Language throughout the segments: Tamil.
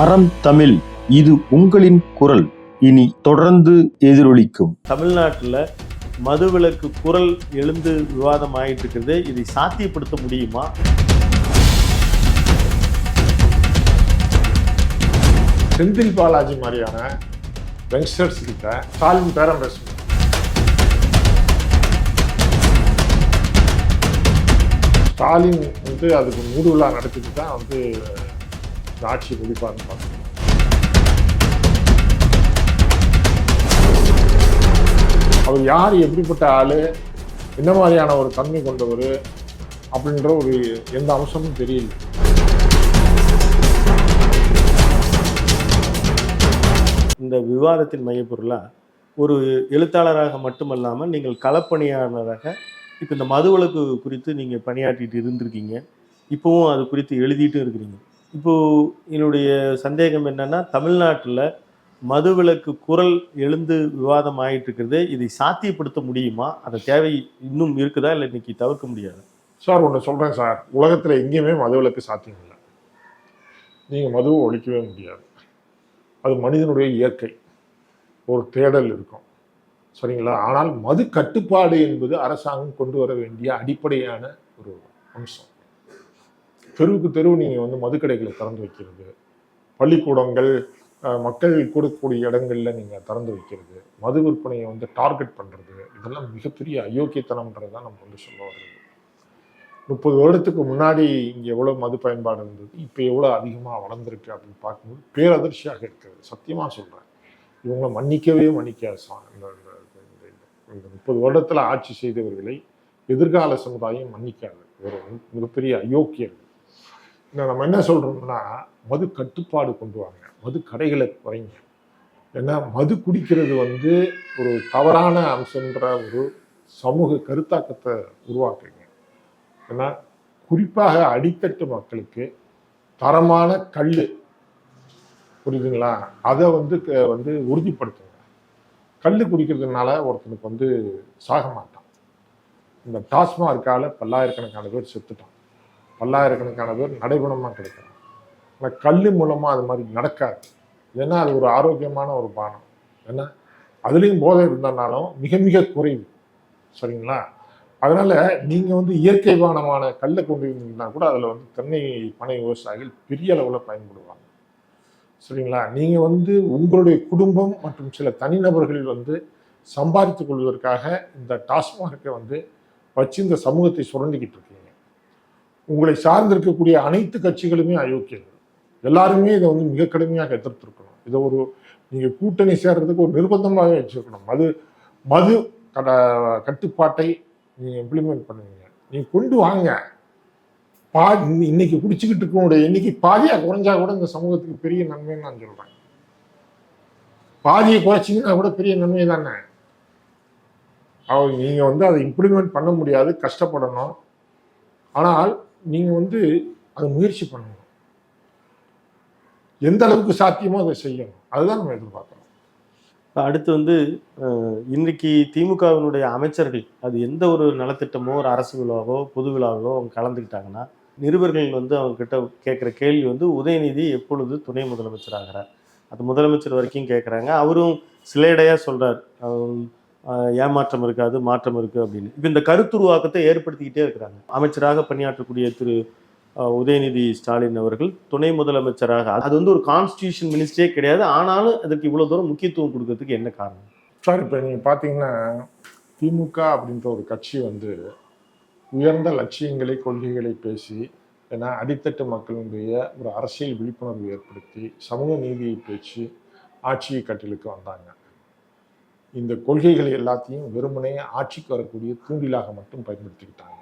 அறம் தமிழ் இது உங்களின் குரல். இனி தொடர்ந்து எதிரொலிக்கும். தமிழ்நாட்டில் மதுவிலக்கு குரல் எழுந்து விவாதம் ஆயிட்டு இருக்கிறது இதை சாத்தியப்படுத்த முடியுமா? செந்தில் பாலாஜி மாதிரியான யங்ஸ்டர்ஸ் கிட்ட ஸ்டாலின் பேரம் பேசணும் ஸ்டாலின் வந்து அதுக்கு மூடு விழா நடத்திட்டு தான் வந்து ஆட்சி முடிப்பார்னு பார்க்கணும். அவர் யார் எப்படிப்பட்ட ஆள் என்ன மாதிரியான ஒரு தன்மை கொண்டவர் அப்படின்ற ஒரு எந்த அம்சமும் தெரியல. இந்த விவாதத்தின் மையப்பொருளாக ஒரு எழுத்தாளராக மட்டுமல்லாமல் நீங்கள் களப்பணியாளராக இப்போ இந்த மதுவிலக்கு குறித்து நீங்கள் பணியாற்றிட்டு இருந்திருக்கீங்க. இப்போவும் அது குறித்து எழுதிட்டும் இருக்கிறீங்க. இப்போது என்னுடைய சந்தேகம் என்னன்னா தமிழ்நாட்டில் மதுவிலக்கு குரல் எழுந்து விவாதம் ஆகிட்டு இருக்கிறது இதை சாத்தியப்படுத்த முடியுமா? அந்த தேவை இன்னும் இருக்குதா? இல்லை இன்னைக்கு தவிர்க்க முடியாது? சார் ஒன்று சொல்கிறேன் சார். உலகத்தில் எங்கேயுமே மதுவிலக்கு சாத்தியம் இல்லை. நீங்கள் மதுவை ஒழிக்கவே முடியாது. அது மனிதனுடைய இயற்கை. ஒரு தேடல் இருக்கும். சரிங்களா? ஆனால் மது கட்டுப்பாடு என்பது அரசாங்கம் கொண்டு வர வேண்டிய அடிப்படையான ஒரு அம்சம். தெருவுக்கு தெருவு நீங்கள் வந்து மதுக்கடைகளை திறந்து வைக்கிறது. பள்ளிக்கூடங்கள் மக்கள் கூடக்கூடிய இடங்களில் நீங்கள் திறந்து வைக்கிறது. மது விற்பனையை வந்து டார்கெட் பண்ணுறது இதெல்லாம் மிகப்பெரிய அயோக்கியத்தனம்ன்றது தான் நம்ம வந்து சொல்ல வருது முப்பது வருடத்துக்கு முன்னாடி இங்கே எவ்வளோ மது பயன்பாடு இருந்தது இப்போ எவ்வளோ அதிகமாக வளர்ந்துருக்கு அப்படின்னு பார்க்கும்போது பேரதிர்ச்சியாக இருக்குது சத்தியமாக சொல்கிறேன் இவங்களை மன்னிக்கவே மன்னிக்காது இந்த இந்த- முப்பது வருடத்தில் ஆட்சி செய்தவர்களை எதிர்கால சமுதாயம் மன்னிக்காது. ஒரு மிகப்பெரிய அயோக்கியர்கள் நம்ம என்ன சொல்கிறோம்னா மது கட்டுப்பாடு கொண்டு வாங்க. மது கடைகளை குறைங்க. ஏன்னா மது குடிக்கிறது வந்து ஒரு தவறான அம்சன்ற ஒரு சமூக கருத்தாக்கத்தை உருவாக்குங்க. ஏன்னா குறிப்பாக அடித்தட்டு மக்களுக்கு தரமான கல் புரியுதுங்களா? அதை வந்து க- வந்து உறுதிப்படுத்துங்க. கல் குடிக்கிறதுனால ஒருத்தனுக்கு வந்து சாக மாட்டான். இந்த டாஸ்மார்க்கால பல்லாயிரக்கணக்கான பேர் செத்துட்டான். பல்லாயிரக்கணக்கான பேர் நடைபணமாக கிடைக்கும் ஆனால் கல் மூலமாக அது மாதிரி நடக்காது. ஏன்னா அது ஒரு ஆரோக்கியமான ஒரு பானம். ஏன்னா அதுலேயும் போதை இருந்தனாலும் மிக மிக குறைவு. சரிங்களா? அதனால் நீங்கள் வந்து இயற்கை பானமான கல்லை கொண்டு இருந்தீங்கன்னா கூட அதில் வந்து தென்னை பனை விவசாயிகள் பெரிய அளவில் பயன்படுவாங்க. சரிங்களா? நீங்கள் வந்து உங்களுடைய குடும்பம் மற்றும் சில தனிநபர்கள் வந்து சம்பாதித்துக் கொள்வதற்காக இந்த டாஸ்மார்க்கை வந்து வச்சு இந்த சமூகத்தை சுரண்டிக்கிட்டு இருக்கு உங்களை சார்ந்திருக்கக்கூடிய அனைத்து கட்சிகளுமே அயோக்கியர்கள் எல்லாருமே இதை வந்து மிக கடுமையாக எதிர்த்திருக்கணும். இதை ஒரு நீங்கள் கூட்டணி சேர்றதுக்கு ஒரு நிர்பந்தமாகவே வச்சுருக்கணும். மது மது கட கட்டுப்பாட்டை நீங்கள் இம்ப்ளிமெண்ட் பண்ணுவீங்க. நீங்கள் கொண்டு வாங்க. பா இன்னைக்கு குடிச்சுக்கிட்டு இருக்கவங்களுடைய எண்ணிக்கை பாதியாக குறைஞ்சா கூட இந்த சமூகத்துக்கு பெரிய நன்மைன்னு நான் சொல்கிறேன் பாதியை குறைச்சிங்கன்னா கூட பெரிய நன்மை தானே? அவர் நீங்கள் வந்து அதை இம்ப்ளிமெண்ட் பண்ண முடியாது கஷ்டப்படணும். ஆனால் நீங்கள் வந்து அதை முயற்சி பண்ணணும். எந்த அளவுக்கு சாத்தியமோ அதை செய்யணும். அதுதான் நம்ம எதிர்பார்க்கணும். அடுத்து வந்து இன்றைக்கு திமுகவினுடைய அமைச்சர்கள் அது எந்த ஒரு நலத்திட்டமோ ஒரு அரசு விழாவோ பொது விழாவோ அவங்க கலந்துக்கிட்டாங்கன்னா நிருபர்கள் வந்து அவங்க கிட்ட கேட்குற கேள்வி வந்து உதயநிதி எப்பொழுது துணை முதலமைச்சராகிறார்? அது முதலமைச்சர் வரைக்கும் கேட்குறாங்க. அவரும் சிலேடையாக சொல்கிறார் ஏமாற்றம் இருக்காது மாற்றம் இருக்குது அப்படின்னு. இப்போ இந்த கருத்துருவாக்கத்தை ஏற்படுத்திக்கிட்டே இருக்கிறாங்க. அமைச்சராக பணியாற்றக்கூடிய திரு உதயநிதி ஸ்டாலின் அவர்கள் துணை முதலமைச்சராக. அது வந்து ஒரு கான்ஸ்டியூஷன் மினிஸ்டரே கிடையாது. ஆனாலும் அதற்கு இவ்வளோ தூரம் முக்கியத்துவம் கொடுக்கறதுக்கு என்ன காரணம்? சார் இப்போ நீங்கள் பார்த்தீங்கன்னா திமுக அப்படின்ற ஒரு கட்சி வந்து உயர்ந்த லட்சியங்களை கொள்கைகளை பேசி ஏன்னா அடித்தட்டு மக்களுடைய ஒரு அரசியல் விழிப்புணர்வு ஏற்படுத்தி சமூக நீதியை பேச்சு ஆட்சியை கட்டிலுக்கு வந்தாங்க. இந்த கொள்கைகள் எல்லாத்தையும் வெறுமனே ஆட்சிக்கு வரக்கூடிய தூண்டிலாக மட்டும் பயன்படுத்திக்கிட்டாங்க.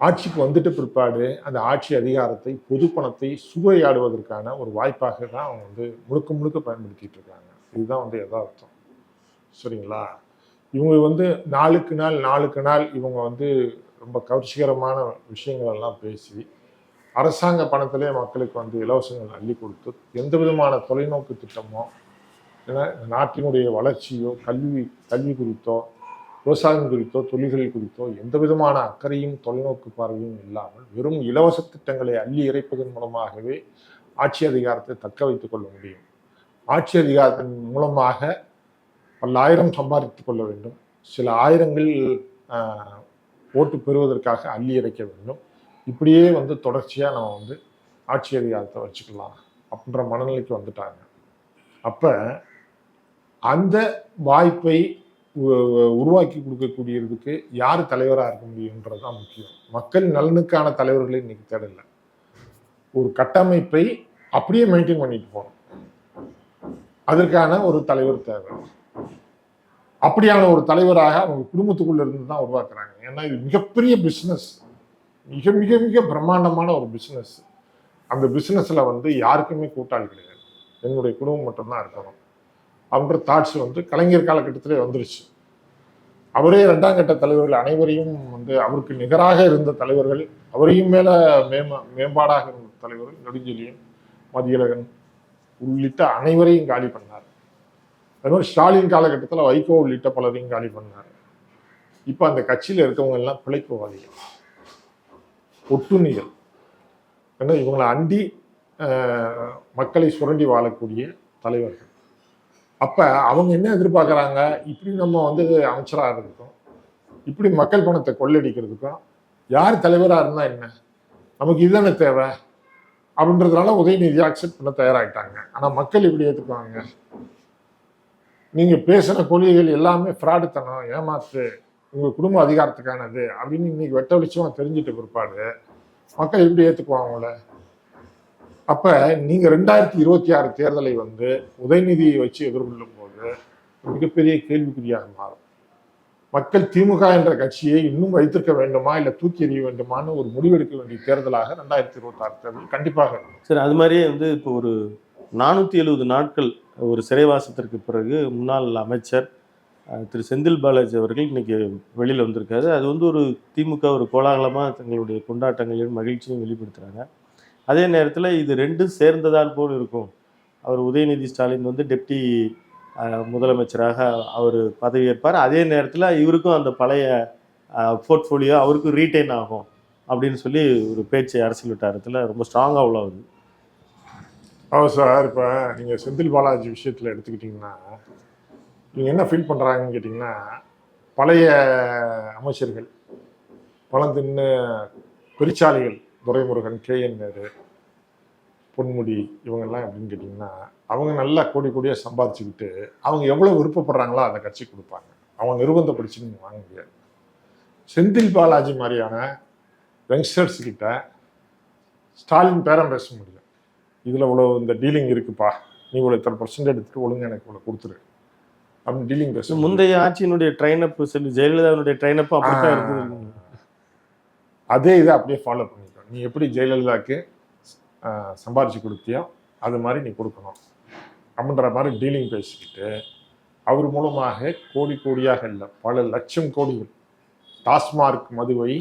ஆட்சிக்கு வந்துட்ட பிற்பாடு அந்த ஆட்சி அதிகாரத்தை பொது பணத்தை சூறையாடுவதற்கான ஒரு வாய்ப்பாக தான் அவங்க வந்து முழுக்க முழுக்க பயன்படுத்திட்டு இருக்காங்க. இதுதான் வந்து யதார்த்தம். சரிங்களா? இவங்க வந்து நாளுக்கு நாள் நாளுக்கு நாள் இவங்க வந்து ரொம்ப கவர்ச்சிகரமான விஷயங்கள் எல்லாம் பேசி அரசாங்க பணத்திலே மக்களுக்கு வந்து இலவசங்கள் அள்ளி கொடுத்து எந்த விதமான தொலைநோக்கு திட்டமோ ஏன்னா நாட்டினுடைய வளர்ச்சியோ கல்வி கல்வி குறித்தோ விவசாயம் குறித்தோ தொழில்கள் குறித்தோ எந்த விதமான அக்கறையும் தொலைநோக்கு பார்வையும் இல்லாமல் வெறும் இலவச திட்டங்களை அள்ளி இறைப்பதன் மூலமாகவே ஆட்சி அதிகாரத்தை தக்க வைத்துக் கொள்ள முடியும். ஆட்சி அதிகாரத்தின் மூலமாக பல்லாயிரம் சம்பாதித்துக் கொள்ள வேண்டும். சில ஆயிரங்கள் ஓட்டு பெறுவதற்காக அள்ளி இறைக்க வேண்டும். இப்படியே வந்து தொடர்ச்சியாக நம்ம வந்து ஆட்சி அதிகாரத்தை வச்சுக்கலாம் அப்படின்ற மனநிலைக்கு வந்துட்டாங்க. அப்போ அந்த வாய்ப்பை உருவாக்கி கொடுக்கக்கூடியதுக்கு யார் தலைவராக இருக்க முடியுன்றது தான் முக்கியம். மக்கள் நலனுக்கான தலைவர்களை இன்னைக்கு தேடல. ஒரு கட்டமைப்பை அப்படியே மெயின்டைன் பண்ணிட்டு போகணும். அதற்கான ஒரு தலைவர் தேவை. அப்படியான ஒரு தலைவராக அவங்க குடும்பத்துக்குள்ள இருந்து தான் உருவாக்குறாங்க. ஏன்னா இது மிகப்பெரிய பிஸ்னஸ் மிக மிக மிக பிரம்மாண்டமான ஒரு பிஸ்னஸ் அந்த பிஸ்னஸ்ல வந்து யாருக்குமே கூட்டாளி கிடையாது. என்னுடைய குடும்பம் மட்டும்தான் இருக்கணும். அப்படின்ற தாட்ஸ் வந்து கலைஞர் காலகட்டத்திலே வந்துருச்சு. அவரே ரெண்டாம் கட்ட தலைவர்கள் அனைவரையும் வந்து அவருக்கு நிகராக இருந்த தலைவர்கள் அவரையும் மேலே மேம்ப மேம்பாடாக இருந்த தலைவர்கள் நெடுஞ்செழியன் மதியழகன் உள்ளிட்ட அனைவரையும் காலி பண்ணார். அது மாதிரி ஸ்டாலின் காலகட்டத்தில் வைகோ உள்ளிட்ட பலரையும் காலி பண்ணார். இப்போ அந்த கட்சியில் இருக்கவங்க எல்லாம் பிழைப்புவாதிகள் ஒட்டுண்ணிகள் ஏன்னா இவங்களை அண்டி மக்களை சுரண்டி வாழக்கூடிய தலைவர்கள். அப்போ அவங்க என்ன எதிர்பார்க்குறாங்க? இப்படி நம்ம வந்து அமைச்சராக இருக்கோம் இப்படி மக்கள் பணத்தை கொள்ளடிக்கிறதுக்கும் யார் தலைவராக இருந்தால் என்ன? நமக்கு இதுதானே தேவை அப்படின்றதுனால உதயநிதி அக்செப்ட் பண்ண தயாராகிட்டாங்க ஆனால் மக்கள் இப்படி ஏற்றுக்குவாங்க நீங்கள் பேசின கொள்கைகள் எல்லாமே ஃப்ராடுத்தனம் ஏமாத்து உங்கள் குடும்ப அதிகாரத்துக்கானது அப்படின்னு இன்னைக்கு வெட்ட வெளிச்சமாக தெரிஞ்சிட்ட பிற்பாடு மக்கள் எப்படி ஏத்துக்குவாங்க அப்ப நீங்க ரெண்டாயிரத்தி இருபத்தி ஆறு தேர்தலை வந்து உதயநிதியை வச்சு எதிர்கொள்ளும் போது மிகப்பெரிய கேள்விக்குறியாக மாறும். மக்கள் திமுக என்ற கட்சியை இன்னும் வைத்திருக்க வேண்டுமா இல்ல தூக்கி எறிய வேண்டுமான்னு ஒரு முடிவெடுக்க வேண்டிய தேர்தலாக ரெண்டாயிரத்தி இருபத்தி ஆறு தேர்தல் கண்டிப்பாக சரி அது மாதிரியே வந்து இப்போ ஒரு நானூற்றி எழுபது நாட்கள் ஒரு சிறைவாசத்திற்கு பிறகு முன்னாள் அமைச்சர் திரு செந்தில் பாலாஜி அவர்கள் இன்னைக்கு வெளியில் வந்திருக்காரு. அது வந்து ஒரு திமுக ஒரு கோலாகலமாக தங்களுடைய கொண்டாட்டங்களையும் மகிழ்ச்சியும் வெளிப்படுத்துகிறாங்க அதே நேரத்தில் இது ரெண்டும் சேர்ந்ததால் போல் இருக்கும். அவர் உதயநிதி ஸ்டாலின் வந்து டெப்டி முதலமைச்சராக அவர் பதவியேற்பார். அதே நேரத்தில் இவருக்கும் அந்த பழைய போர்ட்ஃபோலியோ அவருக்கும் ரீட்டைன் ஆகும் அப்படின்னு சொல்லி ஒரு பேச்சு அரசியல் வட்டாரத்தில் ரொம்ப ஸ்ட்ராங்காக உள்ளாகுது. ஆமாம் சார் இப்போ நீங்கள் செந்தில் பாலாஜி விஷயத்தில் எடுத்துக்கிட்டிங்கன்னா இவங்க என்ன ஃபீல் பண்ணுறாங்கன்னு கேட்டிங்கன்னா பழைய அமைச்சர்கள் பழம் தின்னு பெருச்சாளிகள் துரைமுருகன் கே. என். நேரு பொன்முடி இவங்கெல்லாம் எப்படின்னு கேட்டிங்கன்னா அவங்க நல்லா கோடி கோடியாக சம்பாதிச்சுக்கிட்டு அவங்க எவ்வளோ விருப்பப்படுறாங்களோ அதை கட்சி கொடுப்பாங்க. அவங்க நிர்பந்தப்படுத்தி நீங்கள் வாங்க முடியாது. செந்தில் பாலாஜி மாதிரியான யங்ஸ்டர்ஸ் கிட்ட ஸ்டாலின் பேரம் பேச முடியும் இதில் இவ்வளோ இந்த டீலிங் இருக்குப்பா. நீ இவ்வளோ இத்தனை பர்சன்ட் எடுத்துட்டு ஒழுங்கா எனக்கு இவ்வளோ கொடுத்துரு. அப்படின்னு டீலிங் பேச. முந்தைய ஆட்சியினுடைய ட்ரைனப் செல்வி ஜெயலலிதாவுடைய ட்ரைனப் அப்படித்தான் ஆ. இருந்தது. அதே இதை அப்படியே ஃபாலோ பண்ணிக்கோ நீ எப்படி ஜெயலலிதாக்கு ஆஹ், சம்பாரிச்சு கொடுத்தியோ அது மாதிரி நீ கொடுக்கணும். அப்படின்ற மாதிரி டீலிங் பேசிக்கிட்டு அவர் மூலமாக கோடி கோடியாக இல்லை பல லட்சம் கோடிகள் டாஸ்மார்க் மதுவை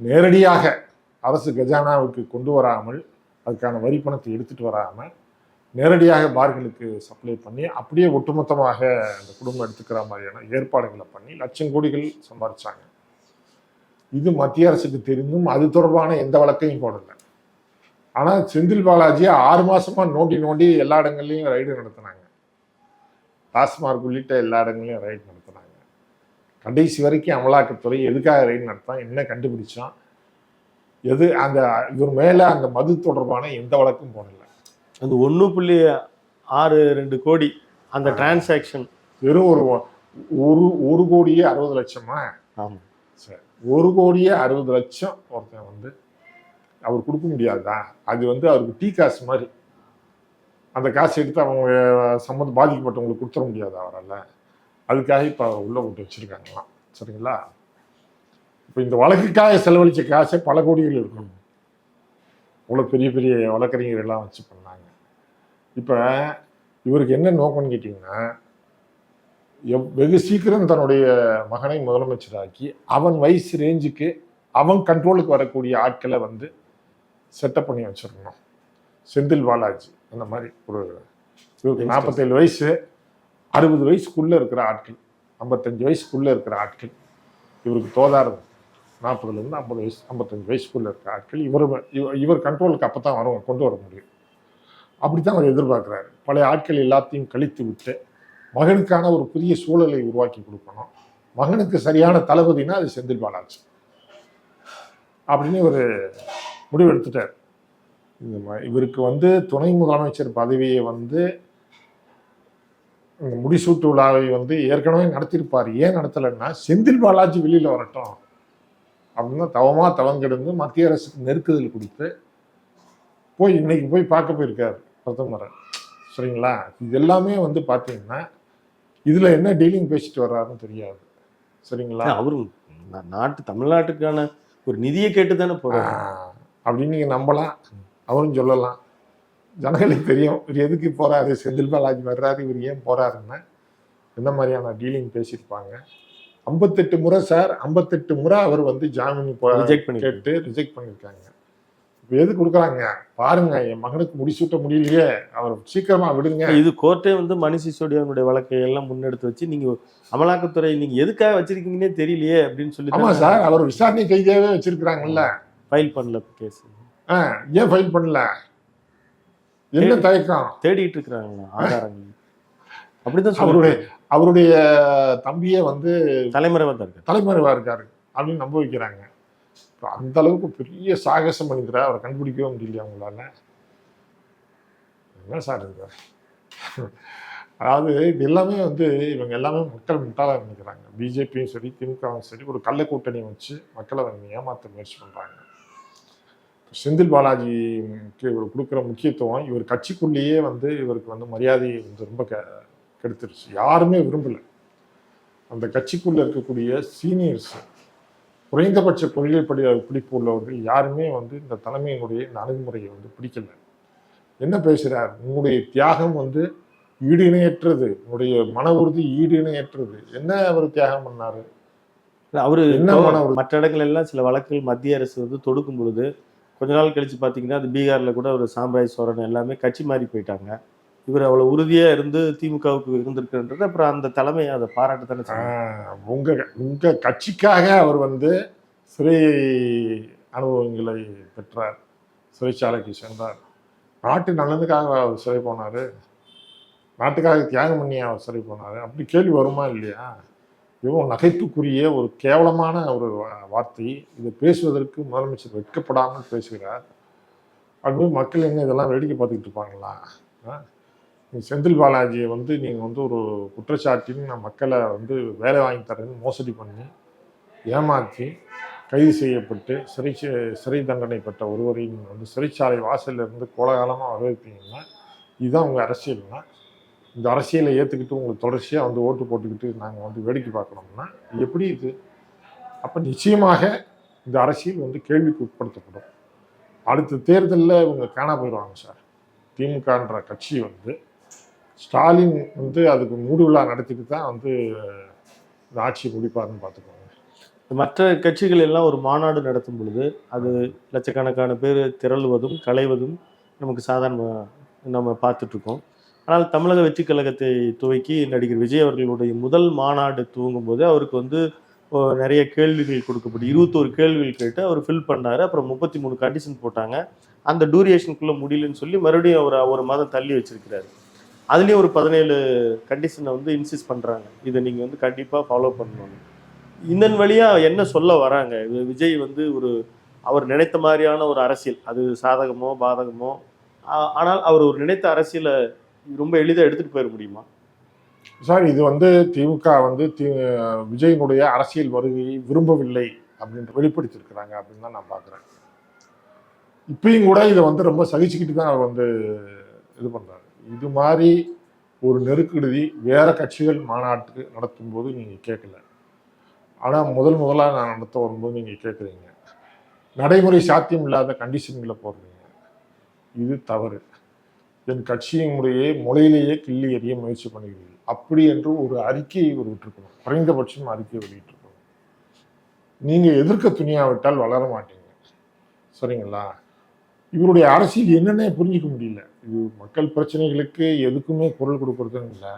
நேரடியாக அரசு கஜானாவுக்கு கொண்டு வராமல் அதுக்கான வரி பணத்தை எடுத்துட்டு வராமல் நேரடியாக பார்களுக்கு சப்ளை பண்ணி அப்படியே ஒட்டுமொத்தமாக அந்த குடும்பம் எடுத்துக்கிற மாதிரியான ஏற்பாடுகளை பண்ணி லட்சம் கோடிகள் சம்பாதிச்சாங்க இது மத்திய அரசுக்கு தெரிந்தும் அது தொடர்பான எந்த வழக்கையும் போடல. ஆனா செந்தில் பாலாஜி ஆறு மாசமா நோண்டி நோண்டி எல்லா இடங்கள்லயும் ரைடு நடத்தினாங்க. டாஸ்மார்க் உள்ளிட்ட எல்லா இடங்களையும் ரைடு நடத்தினாங்க. கடைசி வரைக்கும் அமலாக்கத்துறை எதுக்காக ரைடு நடத்தான் என்ன கண்டுபிடிச்சான் எது அந்த இவர் மேல அந்த மது தொடர்பான எந்த வழக்கும் போடல. அந்த ஒன்று புள்ளி ஆறு ரெண்டு கோடி அந்த டிரான்சாக்ஷன் வெறும் ஒரு ஒரு ஒரு கோடியே அறுபது லட்சமா? ஆமாம் சரி. ஒரு கோடியே அறுபது லட்சம் ஒருத்தன் வந்து அவர் கொடுக்க முடியாதா? அது வந்து அவருக்கு டீ காசு மாதிரி. அந்த காசு எடுத்து அவங்க சம்மந்தம் பாதிக்கப்பட்டவங்களுக்கு கொடுத்துட முடியாது அவரால்? அதுக்காக இப்போ அவர் உள்ளே போட்டு வச்சிருக்காங்களாம். சரிங்களா? இப்போ இந்த வழக்குக்காக செலவழிச்ச காசே பல கோடிகள் இருக்கணும். இவ்வளோ பெரிய பெரிய வழக்கறிஞர்கள்லாம் வச்சு பண்ணாங்க. இப்போ இவருக்கு என்ன நோக்கம்னு கேட்டிங்கன்னா எவ்- வெகு சீக்கிரம் தன்னுடைய மகனை முதலமைச்சராக்கி அவன் வயசு ரேஞ்சுக்கு அவன் கண்ட்ரோலுக்கு வரக்கூடிய ஆட்களை வந்து செட்டப் பண்ணி வச்சிடணும். செந்தில் பாலாஜி அந்த மாதிரி ஒரு இவருக்கு நாற்பத்தேழு வயசு அறுபது வயசுக்குள்ள இருக்கிற ஆட்கள் ஐம்பத்தஞ்சு வயசுக்குள்ள இருக்கிற ஆட்கள் இவருக்கு தோதாரம் நாற்பதுலேருந்து ஐம்பது வயசு ஐம்பத்தஞ்சு வயசுக்குள்ள இருக்கிற ஆட்கள் இவர் இவர் கண்ட்ரோலுக்கு அப்போ தான் வரும் கொண்டு வர முடியும். அப்படித்தான் அவர் எதிர்பார்க்குறாரு. பழைய ஆட்கள் எல்லாத்தையும் கழித்து விட்டு மகனுக்கான ஒரு புதிய சூழலை உருவாக்கி கொடுக்கணும். மகனுக்கு சரியான தளபதினா அது செந்தில் பாலாஜி. அப்படின்னு ஒரு முடிவு எடுத்துட்டார். இந்த இவருக்கு வந்து துணை முதலமைச்சர் பதவியை வந்து இந்த முடிசூட்டு விழாவை வந்து ஏற்கனவே நடத்தியிருப்பார். ஏன் நடத்தலைன்னா செந்தில் பாலாஜி வெளியில் வரட்டும் அப்படின்னு தவமாக தவங்கிடந்து மத்திய அரசுக்கு நெருக்குதல் கொடுத்து போய் இன்னைக்கு போய் பார்க்க போயிருக்கார் பிரதமரை. சரிங்களா? இது எல்லாமே வந்து பார்த்தீங்கன்னா இதில் என்ன டீலிங் பேசிட்டு வர்றாருன்னு தெரியாது. சரிங்களா? அவரும் நாட்டு தமிழ்நாட்டுக்கான ஒரு நிதியை கேட்டு தானே போறாரு. ஆஹ், அப்படின்னு நீங்கள் நம்பலாம். அவரும் சொல்லலாம். ஜனங்களுக்கு தெரியும். இவர் எதுக்கு போறாரு? செந்தில் பாலாஜி வர்றாரு. இவர் ஏன் போறாருன்னு. எந்த மாதிரியான டீலிங் பேசியிருப்பாங்க? ஐம்பத்தெட்டு முறை சார் ஐம்பத்தெட்டு முறை அவர் வந்து ஜாமீன் ரிஜெக்ட் பண்ணி கேட்டு ரிஜெக்ட் பண்ணியிருக்காங்க. எது கொடுக்குறாங்க? பாருங்க என் மகனுக்கு முடிசூட்ட முடியலையே. அவர் சீக்கிரமா விடுங்க. இது கோர்ட்டே வந்து மணி சிசோடியாவுடைய வழக்கை எல்லாம் முன்னெடுத்து வச்சு நீங்க அமலாக்கத்துறை நீங்க எதுக்காக வச்சிருக்கீங்கன்னே தெரியலையே அப்படின்னு சொல்லி ஆமா சார் அவர் விசாரணை கைதியாவே வச்சிருக்கிறாங்கல்ல. ஃபைல் பண்ணல கேஸ் ஆ, ஏன் ஃபைல் பண்ணல? என்ன தயக்கம்? தேடிட்டு இருக்கிறாங்களா ஆதாரங்கள்? அப்படிதான் அவருடைய அவருடைய தம்பியே வந்து தலைமறைவா தான் இருக்காரு. தலைமறைவா இருக்காரு அப்படின்னு நம்ப வைக்கிறாங்க. அந்த அளவுக்கு பெரிய சாகசம் பண்ணிக்கிற அவரை கண்டுபிடிக்கவே முடியலையா அவங்களால. என்ன சார் இது? அதாவது இது எல்லாமே வந்து இவங்க எல்லாமே மக்கள் முட்டாளாக நினைக்கிறாங்க. பிஜேபியும் சரி திமுகவும் சரி ஒரு கள்ள கூட்டணி வச்சு மக்களை அவங்க ஏமாற்ற முயற்சி பண்றாங்க. செந்தில் பாலாஜிக்கு இவர் கொடுக்குற முக்கியத்துவம் இவர் கட்சிக்குள்ளேயே வந்து இவருக்கு வந்து மரியாதையை வந்து ரொம்ப க கெடுத்துருச்சு. யாருமே விரும்பலை. அந்த கட்சிக்குள்ளே இருக்கக்கூடிய சீனியர்ஸ் குறைந்தபட்ச கொள்கை படி பிடிப்பு உள்ளவர்கள் யாருமே வந்து இந்த தலைமையினுடைய இந்த அணுகுமுறையை வந்து பிடிக்கல. என்ன பேசுறார்? உன்னுடைய தியாகம் வந்து ஈடு இணையற்றது உன்னுடைய மன உறுதி ஈடு இணையற்றது என்ன அவர் தியாகம் பண்ணாரு? அவரு என்ன? மற்ற இடங்கள் எல்லாம் சில வழக்குகள் மத்திய அரசு வந்து தொடுக்கும் பொழுது கொஞ்ச நாள் கழிச்சு பாத்தீங்கன்னா அது பீகார்ல கூட ஒரு சாம்ராஜ் சோரன் எல்லாமே கட்சி மாறி போயிட்டாங்க. இவர் அவ்வளவு உறுதியா இருந்து திமுகவுக்கு இருந்திருக்குன்றது. அப்புறம் அந்த தலைமை அதை பாராட்டு தானே செய்யணும். ஆஹ், உங்க உங்க கட்சிக்காக அவர் வந்து சிறை அனுபவங்களை பெற்றார். சிறைச்சாலைக்கு சென்றார். நாட்டு நல்லதுக்காக அவர் சிறை போனாரு. நாட்டுக்காக தியாகம் பண்ணி அவர் சிறை போனாரு. அப்படி கேள்வி வருமா இல்லையா? இவன் நகைப்புக்குரிய ஒரு கேவலமான ஒரு வார்த்தை. இதை பேசுவதற்கு முதலமைச்சர் வெட்கப்படாமல் பேசுகிறார். அப்படின்னு மக்கள் என்ன இதெல்லாம் வேடிக்கை பார்த்துக்கிட்டு இருப்பாங்களா? ஆ? செந்தில் பாலாஜியை வந்து நீங்கள் வந்து ஒரு குற்றச்சாட்டின்னு நான் மக்களை வந்து வேலை வாங்கி தரேன்னு மோசடி பண்ணி ஏமாற்றி கைது செய்யப்பட்டு சிறை சிறை தண்டனை பெற்ற ஒருவரை நீங்கள் வந்து சிறைச்சாலை வாசலிருந்து இருந்து வரவேற்பீங்கன்னா இதுதான் உங்கள் அரசியல்னா இந்த அரசியலை ஏற்றுக்கிட்டு உங்களுக்கு தொடர்ச்சியாக வந்து ஓட்டு போட்டுக்கிட்டு நாங்கள் வந்து வேடிக்கை பார்க்கணும்னா எப்படி இது? அப்போ நிச்சயமாக இந்த அரசியல் வந்து கேள்விக்கு உட்படுத்தப்படும். அடுத்த தேர்தலில் இவங்க காணா போயிடுவாங்க சார். திமுகன்ற கட்சி வந்து ஸ்டாலின் வந்து அதுக்கு மூடு விழா நடத்திட்டு தான் வந்து இந்த ஆட்சி முடிப்பாருன்னு பார்த்துக்கோங்க. மற்ற கட்சிகள் எல்லாம் ஒரு மாநாடு நடத்தும் பொழுது அது லட்சக்கணக்கான பேர் திரளுவதும் களைவதும் நமக்கு சாதாரண நம்ம பார்த்துட்ருக்கோம் ஆனால் தமிழக வெற்றி கழகத்தை துவக்கி நடிகர் விஜய் அவர்களுடைய முதல் மாநாடு துவங்கும் போது அவருக்கு வந்து நிறைய கேள்விகள் கொடுக்கப்பட்டு இருபத்தோரு கேள்விகள் கேட்டு அவர் ஃபில் பண்ணாரு. அப்புறம் முப்பத்தி மூணு கண்டிஷன் போட்டாங்க. அந்த டூரியேஷனுக்குள்ளே முடியலன்னு சொல்லி மறுபடியும் அவர் ஒரு மாதம் தள்ளி வச்சிருக்கிறாரு. அதுலேயும் ஒரு பதினேழு கண்டிஷனை வந்து இன்சிஸ்ட் பண்ணுறாங்க இதை நீங்கள் வந்து கண்டிப்பாக ஃபாலோ பண்ணணும். இதன் வழியாக என்ன சொல்ல வராங்க? இது விஜய் வந்து ஒரு அவர் நினைத்த மாதிரியான ஒரு அரசியல். அது சாதகமோ பாதகமோ? ஆனால் அவர் ஒரு நினைத்த அரசியலை ரொம்ப எளிதாக எடுத்துகிட்டு போயிட முடியுமா? சார் இது வந்து திமுக வந்து தி விஜயினுடைய அரசியல் வருகையை விரும்பவில்லை அப்படின்ற வெளிப்படுத்தியிருக்கிறாங்க அப்படின்னு தான் நான் பார்க்குறேன். இப்பயும் கூட இதை வந்து ரொம்ப சகிச்சுக்கிட்டு தான் அவர் வந்து இது பண்ணுறாரு இது மாதிரி ஒரு நெருக்கடி வேற கட்சிகள் மாநாட்டுக்கு நடத்தும் போது நீங்கள் கேட்கல. ஆனால் முதல் முதலாக நான் நடத்த வரும்போது நீங்கள் கேட்குறீங்க. நடைமுறை சாத்தியம் இல்லாத கண்டிஷன்களை போடுறீங்க. இது தவறு. என் கட்சியின் முறையே முளையிலேயே கிள்ளி எறிய முயற்சி பண்ணுகிறீர்கள். அப்படி என்று ஒரு அறிக்கையை ஒரு விட்டுருக்கணும். குறைந்தபட்சம் அறிக்கையை வெளியிட்டிருக்கணும். நீங்கள் எதிர்க்க துணியாவிட்டால் வளர மாட்டீங்க. சரிங்களா? இவருடைய அரசியல் என்னன்னே புரிஞ்சிக்க முடியல. இது மக்கள் பிரச்சனைகளுக்கு எதுக்குமே குரல் கொடுக்கறதுன்னு இல்லை.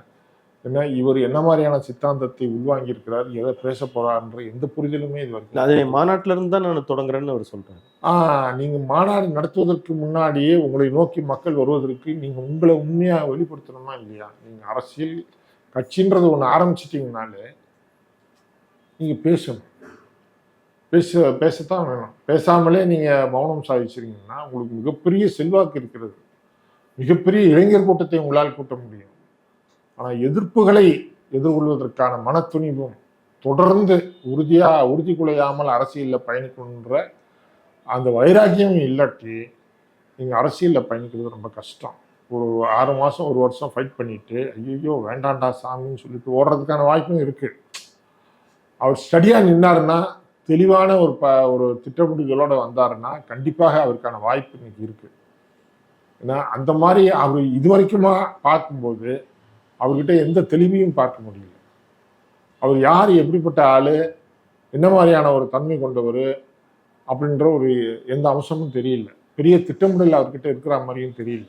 ஏன்னா இவர் என்ன மாதிரியான சித்தாந்தத்தை உள்வாங்கி இருக்கிறார் எதை பேச போறாருன்ற எந்த புரிதலுமே இது வரைக்கும் அது மாநாட்டில இருந்து தான் நான் தொடங்குறேன்னு அவர் சொல்றாரு. ஆஹ் நீங்க மாநாடு நடத்துவதற்கு முன்னாடியே உங்களை நோக்கி மக்கள் வருவதற்கு நீங்க உங்களை உண்மையா வெளிப்படுத்தணுமா இல்லையா? நீங்க அரசியல் கட்சின்றது ஒன்று ஆரம்பிச்சிட்டீங்கனாலே நீங்க பேசணும். பேச பேசத்தான் வேணும். பேசாமலே நீங்கள் மௌனம் சாதிச்சிருங்கன்னா உங்களுக்கு மிகப்பெரிய செல்வாக்கு இருக்கிறது. மிகப்பெரிய இளைஞர் கூட்டத்தை உங்களால் கூட்ட முடியும். ஆனால் எதிர்ப்புகளை எதிர்கொள்வதற்கான மனத்துணிவும் தொடர்ந்து உறுதியாக உறுதி குலையாமல் அரசியலில் பயணிக்கணுன்ற அந்த வைராக்கியம் இல்லாட்டி நீங்கள் அரசியலில் பயணிக்கிறது ரொம்ப கஷ்டம். ஒரு ஆறு மாதம் ஒரு வருஷம் ஃபைட் பண்ணிட்டு ஐயோ வேண்டாண்டா சாமின்னு சொல்லிட்டு ஓடுறதுக்கான வாய்ப்பும் இருக்குது அவர் ஸ்டடியாக நின்னாருன்னா தெளிவான ஒரு ப ஒரு திட்டமிடுதலோட வந்தாருன்னா கண்டிப்பாக அவருக்கான வாய்ப்பு இன்னைக்கு இருக்குது ஏன்னா அந்த மாதிரி அவர் இது வரைக்குமா பார்க்கும்போது அவர்கிட்ட எந்த தெளிவையும் பார்க்க முடியல. அவர் யார் எப்படிப்பட்ட ஆள் என்ன மாதிரியான ஒரு தன்மை கொண்டவர் அப்படின்ற ஒரு எந்த அம்சமும் தெரியல. பெரிய திட்டமிடல் அவர்கிட்ட இருக்கிற மாதிரியும் தெரியல.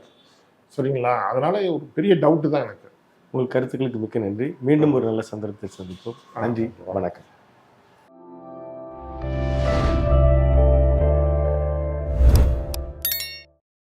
சரிங்களா? அதனால ஒரு பெரிய டவுட்டு தான் எனக்கு. உங்கள் கருத்துக்களுக்கு மிக்க நன்றி. மீண்டும் ஒரு நல்ல சந்தர்ப்பத்தை சந்திப்போம். நன்றி. வணக்கம்.